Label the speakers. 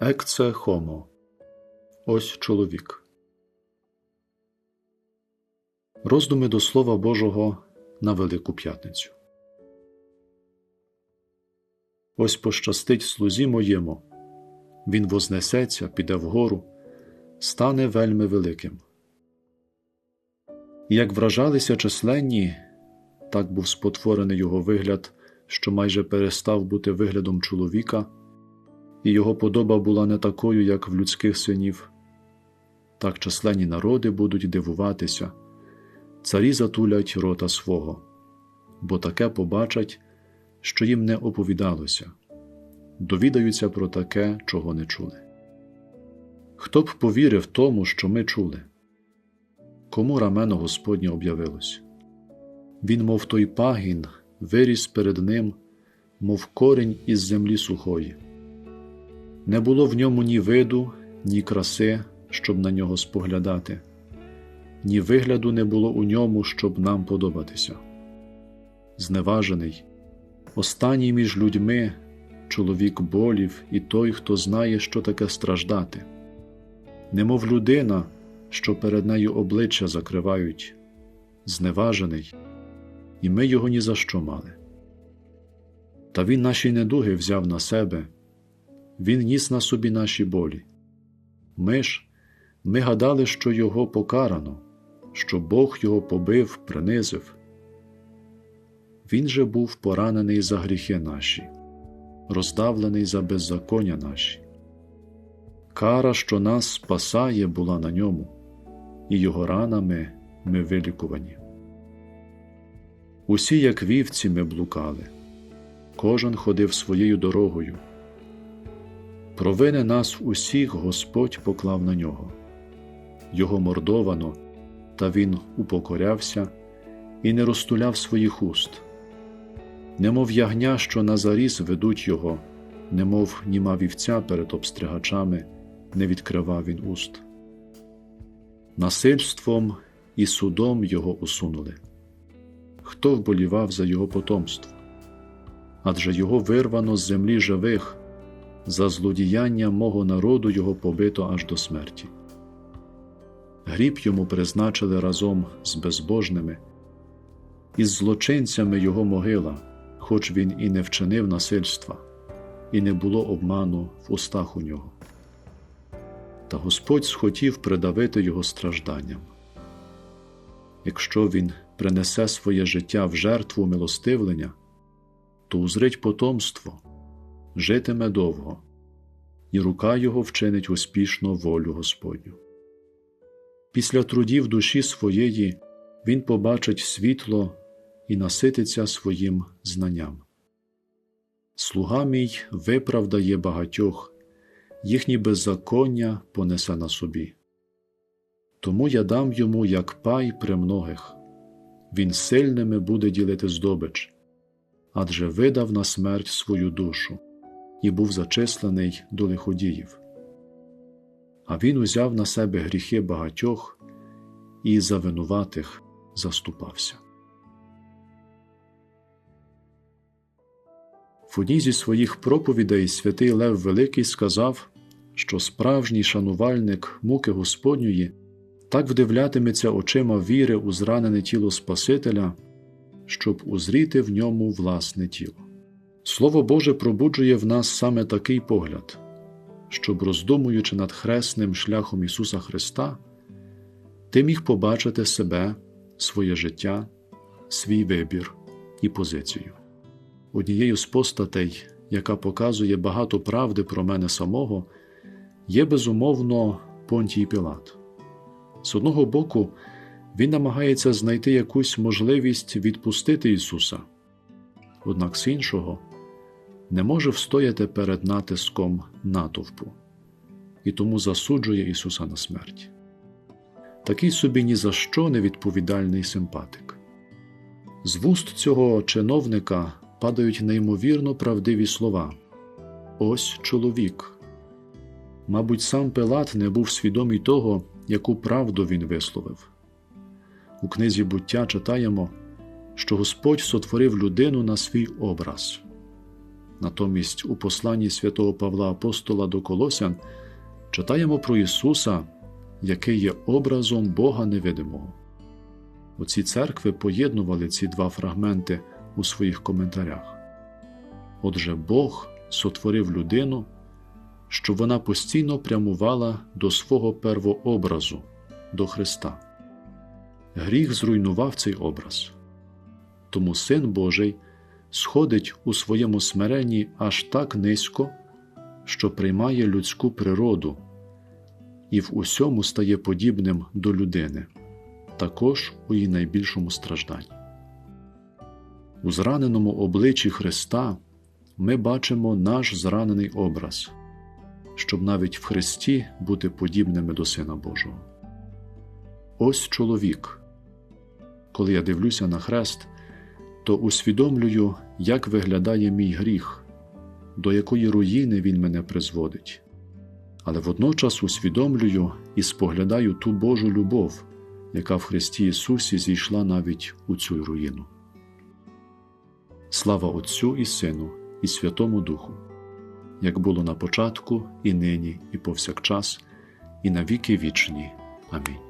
Speaker 1: Екце хомо. Ось чоловік. Роздуми до Слова Божого на Велику П'ятницю. Ось пощастить слузі моєму. Він вознесеться, піде вгору, стане вельми великим. Як вражалися численні, так був спотворений його вигляд, що майже перестав бути виглядом чоловіка і його подоба була не такою, як в людських синів. Так численні народи будуть дивуватися, царі затулять рота свого, бо таке побачать, що їм не оповідалося, довідаються про таке, чого не чули. Хто б повірив тому, що ми чули? Кому рамено Господнє об'явилось? Він, мов той пагін, виріс перед ним, мов корінь із землі сухої. Не було в ньому ні виду, ні краси, щоб на нього споглядати, ні вигляду не було у ньому, щоб нам подобатися. Зневажений, останній між людьми, чоловік болів і той, хто знає, що таке страждати, немов людина, що перед нею обличчя закривають, зневажений, і ми його ні за що мали. Та він наші недуги взяв на себе. Він ніс на собі наші болі. Ми ж, ми гадали, що його покарано, що Бог його побив, принизив. Він же був поранений за гріхи наші, роздавлений за беззаконня наші. Кара, що нас спасає, була на ньому, і його ранами ми вилікувані. Усі, як вівці, ми блукали, кожен ходив своєю дорогою. Провини нас усіх Господь поклав на нього, його мордовано, та він упокорявся і не розтуляв своїх уст, немов ягня, що на заріз ведуть його, немов німа вівця перед обстригачами, не відкривав він уст. Насильством і судом його усунули. Хто вболівав за його потомство? Адже його вирвано з землі живих за злодіяння мого народу його побито аж до смерті. Гріб йому призначили разом з безбожними, із злочинцями його могила, хоч він і не вчинив насильства, і не було обману в устах у нього. Та Господь схотів придавити його стражданням. Якщо він принесе своє життя в жертву милостивлення, то узрить потомство житиме довго, і рука його вчинить успішно волю Господню. Після трудів душі своєї він побачить світло і насититься своїм знанням. Слуга мій виправдає багатьох, їхні беззаконня понесе на собі. Тому я дам йому як пай при многих, він сильними буде ділити здобич, адже видав на смерть свою душу і був зачислений до лиходіїв. А він узяв на себе гріхи багатьох і за винуватих заступався. В одній зі своїх проповідей святий Лев Великий сказав, що справжній шанувальник муки Господньої так вдивлятиметься очима віри у зранене тіло Спасителя, щоб узріти в ньому власне тіло. Слово Боже пробуджує в нас саме такий погляд, щоб, роздумуючи над хресним шляхом Ісуса Христа, ти міг побачити себе, своє життя, свій вибір і позицію. Однією з постатей, яка показує багато правди про мене самого, є безумовно Понтій Пілат. З одного боку, він намагається знайти якусь можливість відпустити Ісуса, однак з іншого не може встояти перед натиском натовпу і тому засуджує Ісуса на смерть. Такий собі ні за що невідповідальний симпатик. З вуст цього чиновника падають неймовірно правдиві слова Ось чоловік. Мабуть, сам Пилат не був свідомий того, яку правду він висловив. У книзі буття читаємо, що Господь сотворив людину на свій образ Натомість у посланні святого Павла Апостола до Колосян читаємо про Ісуса, який є образом Бога невидимого. Оці церкви поєднували ці два фрагменти у своїх коментарях. Отже, Бог сотворив людину, щоб вона постійно прямувала до свого первообразу, до Христа. Гріх зруйнував цей образ. Тому Син Божий сходить у своєму смиренні аж так низько, що приймає людську природу і в усьому стає подібним до людини, також у її найбільшому стражданні. У зраненому обличчі Христа ми бачимо наш зранений образ, щоб навіть в Христі бути подібними до Сина Божого. Ось чоловік. Коли я дивлюся на хрест, то усвідомлюю, як виглядає мій гріх, до якої руїни він мене призводить, але водночас усвідомлюю і споглядаю ту Божу любов, яка в Христі Ісусі зійшла навіть у цю руїну. Слава Отцю і Сину, і Святому Духу, як було на початку, і нині, і повсякчас, і на віки вічні. Амінь.